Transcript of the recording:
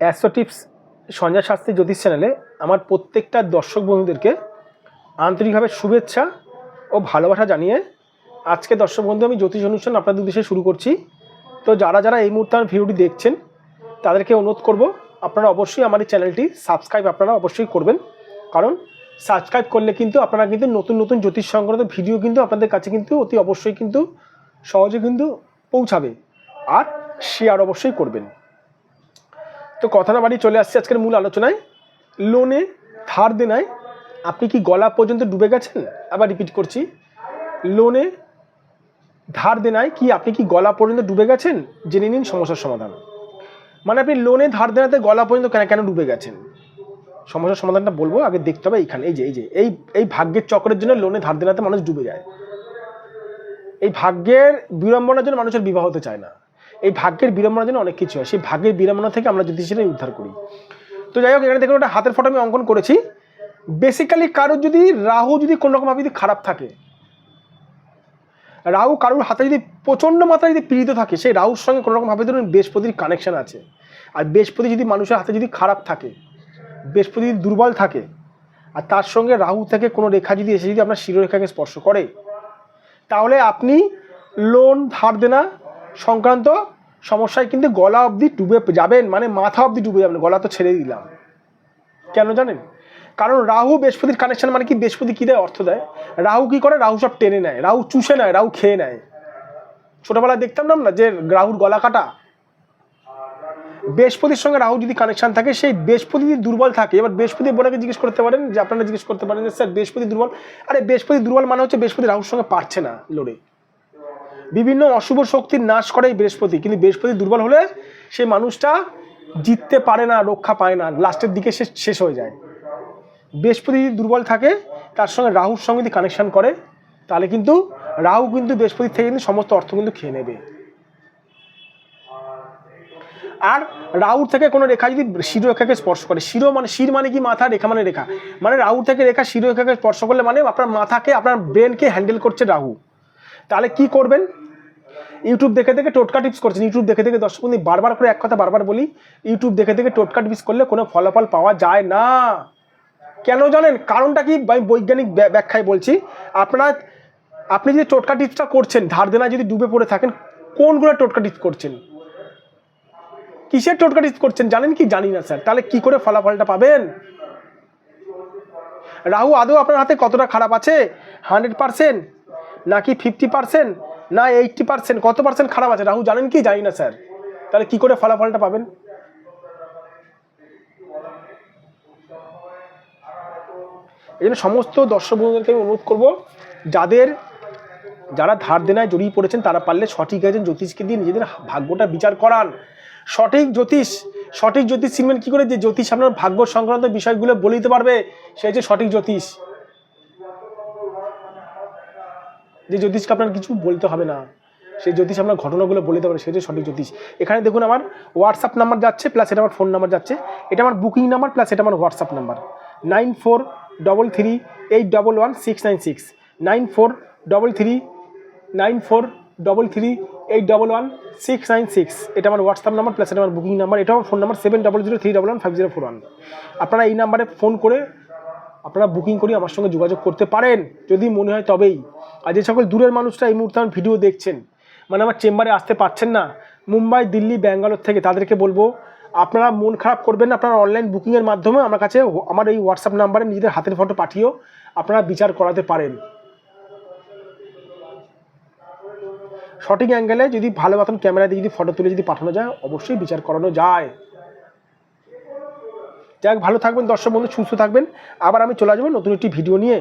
Astro tips Sanjay Shastri জ্যোতিষ চ্যানেলে আমার প্রত্যেকটা দর্শক বন্ধুদেরকে আন্তরিকভাবে শুভেচ্ছা ও ভালোবাসা জানিয়ে আজকে দর্শক বন্ধু আমি জ্যোতিষ অনুষ্ঠান আপনাদের উদ্দেশ্যে শুরু করছি। তো যারা যারা এই মুহূর্তে আমার ভিডিওটি দেখছেন, তাদেরকে অনুরোধ করব, আপনারা অবশ্যই আমার এই চ্যানেলটি সাবস্ক্রাইব আপনারা অবশ্যই করবেন। কারণ সাবস্ক্রাইব করলে কিন্তু আপনারা কিন্তু নতুন নতুন জ্যোতিষ সংক্রান্ত ভিডিও কিন্তু আপনাদের কাছে কিন্তু অতি অবশ্যই কিন্তু সহজে কিন্তু পৌঁছাবে। আর শেয়ার অবশ্যই করবেন। তো কথা না বাড়ি চলে আসছে আজকের মূল আলোচনায়। লোনে ধার দেনায় আপনি কি গলা পর্যন্ত ডুবে গেছেন? আবার রিপিট করছি। লোনে ধার দেনায় কি আপনি কি গলা পর্যন্ত ডুবে গেছেন? জেনে নিন সমস্যার সমাধান। মানে আপনি লোনে ধার দেনাতে গলা পর্যন্ত কেন কেন ডুবে গেছেন? সমস্যার সমাধানটা বলব, আগে দেখতে হবে এইখানে, এই যে এই যে, এই এই ভাগ্যের চক্রের জন্য লোনে ধার দেনাতে মানুষ ডুবে যায়। এই ভাগ্যের বিড়ম্বনার জন্য মানুষের বিবাহ হতে চায় না। এই ভাগ্যের বিড়ম্বনার জন্য অনেক কিছু হয়। সেই ভাগ্যের বিড়ম্বনা থেকে আমরা জ্যোতিষীরাই উদ্ধার করি। তো যাই হোক, এখানে দেখুন, একটা হাতের ফটো আমি অঙ্কন করেছি। বেসিক্যালি কারোর যদি, রাহু যদি কোনো রকমভাবে যদি খারাপ থাকে, রাহু কারোর হাতে যদি প্রচণ্ড মাত্রায় যদি পীড়িত থাকে, সেই রাহুর সঙ্গে কোনো রকমভাবে ধরুন বৃহস্পতির কানেকশান আছে। আর বৃহস্পতি যদি মানুষের হাতে যদি খারাপ থাকে, বৃহস্পতি যদি দুর্বল থাকে, আর তার সঙ্গে রাহু থেকে কোনো রেখা যদি এসে যদি আপনার শিরোরেখাকে স্পর্শ করে, তাহলে আপনি লোন ধার দেনা সংক্রান্ত সমস্যায় কিন্তু গলা অবধি ডুবে যাবেন মানে মাথা অবধি ডুবে যাবেন, গলা তো ছেড়ে দিলাম। কেন জানেন? কারণ রাহু বৃহস্পতির কানেকশন মানে কি? বৃহস্পতি কী দেয়? অর্থ দেয়। রাহু কি করে? রাহু সব টেনে নেয়, রাহু চুষে নেয়, রাহু খেয়ে নেয়। ছোটোবেলায় দেখতাম না যে রাহুর গলা কাটা? বৃহস্পতির সঙ্গে রাহু যদি কানেকশন থাকে, সেই বৃহস্পতি যদি দুর্বল থাকে, এবার বৃহস্পতি বোনাকে জিজ্ঞেস করতে পারেন, যে আপনারা জিজ্ঞেস করতে পারেন যে, স্যার, বৃহস্পতি দুর্বল? আরে, বৃহস্পতি দুর্বল মানে হচ্ছে বৃহস্পতি রাহুর সঙ্গে পারছে না, লড়ে। বিভিন্ন অশুভ শক্তির নাশ করে বৃহস্পতি। কিন্তু বৃহস্পতি দুর্বল হলে সেই মানুষটা জিততে পারে না, রক্ষা পায় না। লাস্টের দিকে সে শেষ হয়ে যায়। বৃহস্পতি যদি দুর্বল থাকে, তার সঙ্গে রাহুর সঙ্গে যদি কানেকশন করে, তাহলে কিন্তু রাহু কিন্তু বৃহস্পতির থেকে কিন্তু সমস্ত অর্থ কিন্তু খেয়ে নেবে। আর রাহুর থেকে কোনো রেখা যদি শিরোরেখাকে স্পর্শ করে, শিরো মানে শির মানে কি? মাথা রেখা মানে রেখা। মানে রাহুর থেকে রেখা শিরোরেখাকে স্পর্শ করলে মানে আপনার মাথাকে, আপনার ব্রেনকে হ্যান্ডেল করছে রাহু। তাহলে কি করবেন? ইউটিউব দেখে দেখে টোটকা টিপস করছেন। ইউটিউব দেখে দেখে দর্শক বন্ধু বারবার করে এক কথা বারবার বলি ইউটিউব দেখে দেখে টোটকা টিপস করলে কোনো ফলাফল পাওয়া যায় না। কেন জানেন? কারণটা কি? আমি বৈজ্ঞানিক ব্য- ব্যাখ্যায় বলছি। আপনার, আপনি যদি টোটকা টিপসটা করছেন, ধার দেনা যদি ডুবে পড়ে থাকেন, কোনগুলো টোটকা টিপস করছেন? কিসের টোটকা টিপস করছেন? জানেন কি? জানি না, স্যার। তাহলে কি করে ফলাফলটা পাবেন? রাহু, আদৌ আপনার হাতে কতটা খারাপ আছে? হান্ড্রেড পার্সেন্ট নাকি ফিফটি পার্সেন্ট না এইটটি পার্সেন্ট কত পার্সেন্ট খারাপ আছে? রাহু জানেন কি? জানি না, স্যার। তাহলে কি করে ফলাফলটা পাবেন? এই জন্য সমস্ত দর্শক বন্ধুদেরকে আমি অনুরোধ করব, যাদের, যারা ধার দেনায় জড়িয়ে পড়েছেন, তারা পারলে সঠিক একজন জ্যোতিষকে দিয়ে নিজেদের ভাগ্যটা বিচার করান। সঠিক জ্যোতিষ সঠিক জ্যোতিষ চিনবেন কী করে? যে জ্যোতিষ আপনার ভাগ্য সংক্রান্ত বিষয়গুলো বলে দিতে পারবে, সে হচ্ছে সঠিক জ্যোতিষ। যে জ্যোতিষকে আপনার কিছু বলতে হবে না। সেই জ্যোতিষ আপনার ঘটনাগুলো বলে দিতে পারে সে হচ্ছে সঠিক জ্যোতিষ। এখানে দেখুন আমার হোয়াটসঅ্যাপ নাম্বার যাচ্ছে প্লাস এটা আমার ফোন নাম্বার যাচ্ছে। এটা আমার বুকিং নাম্বার প্লাস এটা আমার WhatsApp number nine four double three eight double one six nine six nine four double three nine four double three eight double one six nine six এটা আমার WhatsApp number plus এটা আমার booking number এটা আমার phone number seven double zero three double one five zero four one আপনারা এই নাম্বারে phone করে আপনারা বুকিং করে আমার সঙ্গে যোগাযোগ করতে পারেন। যদি মনে হয় তবেই। আর যে সকল দূরের মানুষরা এই মুহূর্তে আমার ভিডিও দেখছেন মানে আমার চেম্বারে আসতে পারছেন না মুম্বাই দিল্লি ব্যাঙ্গালোর থেকে তাদেরকে বলব আপনারা মন খারাপ করবেন না, আপনারা অনলাইন বুকিংয়ের মাধ্যমে আমার কাছে আমার এই হোয়াটসঅ্যাপ নাম্বারে নিজেদের হাতের ফটো পাঠিয়েও আপনারা বিচার করাতে পারেন। সঠিক অ্যাঙ্গেলে যদি ভালো মতন ক্যামেরা দিয়ে যদি ফটো তুলে যদি পাঠানো যায় অবশ্যই বিচার করানো যায়। যাক, ভালো থাকবেন দর্শক বন্ধু, সুস্থ থাকবেন। আবার আমি চলে আসব নতুন একটি ভিডিও নিয়ে।